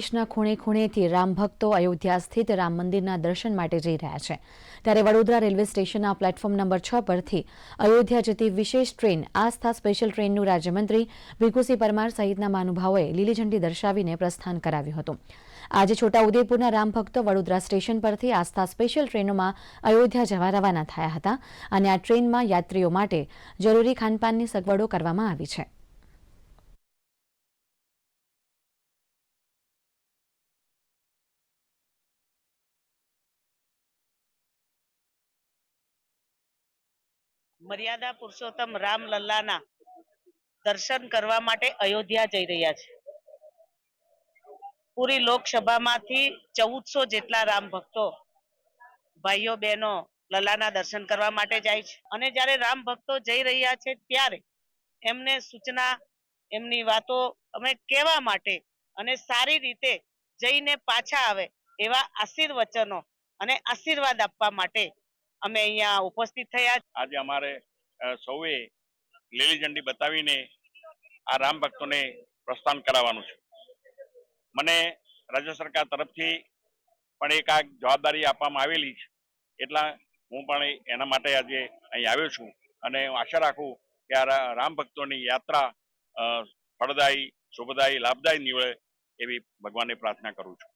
દેશના ખૂણે ખૂણેથી રામ ભક્તો અયોધ્યા સ્થિત રામ મંદિરના દર્શન માટે જઈ રહ્યા છે. ત્યારે વડોદરા રેલવે સ્ટેશનના પ્લેટફોર્મ નંબર છ પરથી અયોધ્યા જતી વિશેષ ટ્રેન, આસ્થા સ્પેશિયલ ટ્રેનનું રાજ્યમંત્રી ભીખુસિંહ પરમાર સહિતના મહાનુભાવોએ લીલી ઝંડી દર્શાવીને પ્રસ્થાન કરાવ્યું હતું. આજે છોટાઉદેપુરના રામ ભક્તો વડોદરા સ્ટેશન પરથી આસ્થા સ્પેશિયલ ટ્રેનોમાં અયોધ્યા જવા રવાના થયા હતા અને આ ટ્રેનમાં યાત્રીઓ માટે જરૂરી ખાનપાનની સગવડો કરવામાં આવી છે. મર્યાદા પુરુષોત્તમ રામ દર્શન કરવા માટે અયોધ્યા જઈ રહ્યા છે. પૂરી લોકસભામાંથી ચૌદસો જેટલા રામ ભક્તો ભાઈઓ, બહેનો લલ્લાના દર્શન કરવા માટે જાય છે. અને જ્યારે રામ ભક્તો જઈ રહ્યા છે ત્યારે એમને સૂચના, એમની વાતો અમે કહેવા માટે અને સારી રીતે જઈને પાછા આવે એવા આશીર્વચનો અને આશીર્વાદ આપવા માટે અમે અહીંયા ઉપસ્થિત થયા આજે અમારે સૌએ લીલી ઝંડી બતાવીને આ રામ ભક્તોને પ્રસ્થાન કરાવવાનું છે. મને રાજ્ય સરકાર તરફથી પણ એક આ જવાબદારી આપવામાં આવેલી છે. એટલા હું પણ એના માટે આજે અહીં આવ્યો છું અને હું આશા રાખું કે આ રામ ભક્તોની યાત્રા ફળદાયી, શુભદાયી, લાભદાયી નીવડે એવી ભગવાનને પ્રાર્થના કરું છું.